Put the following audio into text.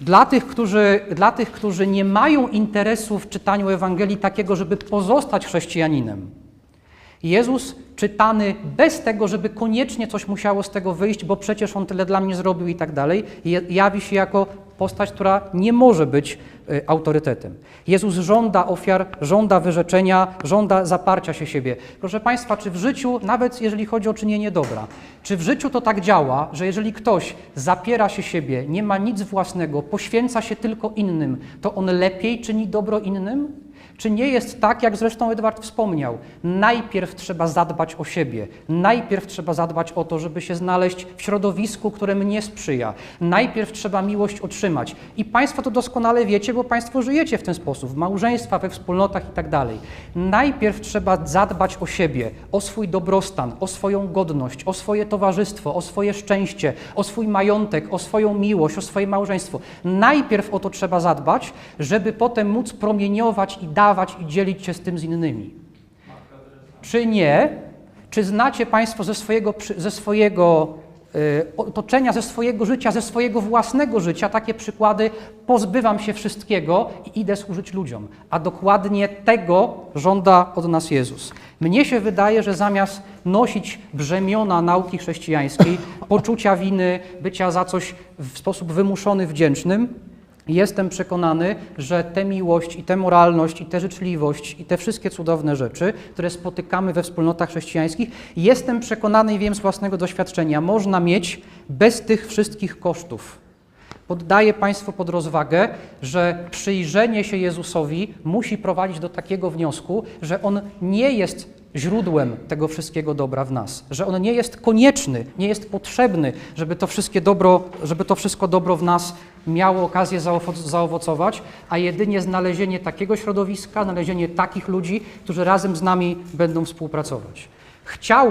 Dla tych, którzy, dla tych, którzy nie mają interesu w czytaniu Ewangelii takiego, żeby pozostać chrześcijaninem. Jezus czytany bez tego, żeby koniecznie coś musiało z tego wyjść, bo przecież On tyle dla mnie zrobił i tak dalej, jawi się jako postać, która nie może być y, autorytetem. Jezus żąda ofiar, żąda wyrzeczenia, żąda zaparcia się siebie. Proszę Państwa, czy w życiu, nawet jeżeli chodzi o czynienie dobra, czy w życiu to tak działa, że jeżeli ktoś zapiera się siebie, nie ma nic własnego, poświęca się tylko innym, to on lepiej czyni dobro innym? Czy nie jest tak, jak zresztą Edward wspomniał? Najpierw trzeba zadbać o siebie, najpierw trzeba zadbać o to, żeby się znaleźć w środowisku, które mnie sprzyja. Najpierw trzeba miłość otrzymać. I Państwo to doskonale wiecie, bo Państwo żyjecie w ten sposób, w małżeństwach, we wspólnotach i tak. Najpierw trzeba zadbać o siebie, o swój dobrostan, o swoją godność, o swoje towarzystwo, o swoje szczęście, o swój majątek, o swoją miłość, o swoje małżeństwo. Najpierw o to trzeba zadbać, żeby potem móc promieniować i dawać i dzielić się z tym z innymi. Czy nie? Czy znacie Państwo ze swojego, ze swojego y, otoczenia, ze swojego życia, ze swojego własnego życia takie przykłady? Pozbywam się wszystkiego i idę służyć ludziom. A dokładnie tego żąda od nas Jezus. Mnie się wydaje, że zamiast nosić brzemiona nauki chrześcijańskiej, poczucia winy, bycia za coś w sposób wymuszony wdzięcznym, Jestem przekonany, że tę miłość i tę moralność i tę życzliwość i te wszystkie cudowne rzeczy, które spotykamy we wspólnotach chrześcijańskich, jestem przekonany i wiem z własnego doświadczenia, można mieć bez tych wszystkich kosztów. Poddaję Państwu pod rozwagę, że przyjrzenie się Jezusowi musi prowadzić do takiego wniosku, że On nie jest źródłem tego wszystkiego dobra w nas, że On nie jest konieczny, nie jest potrzebny, żeby to, wszystkie dobro, żeby to wszystko dobro w nas miało okazję zaowoc- zaowocować, a jedynie znalezienie takiego środowiska, znalezienie takich ludzi, którzy razem z nami będą współpracować. Chciał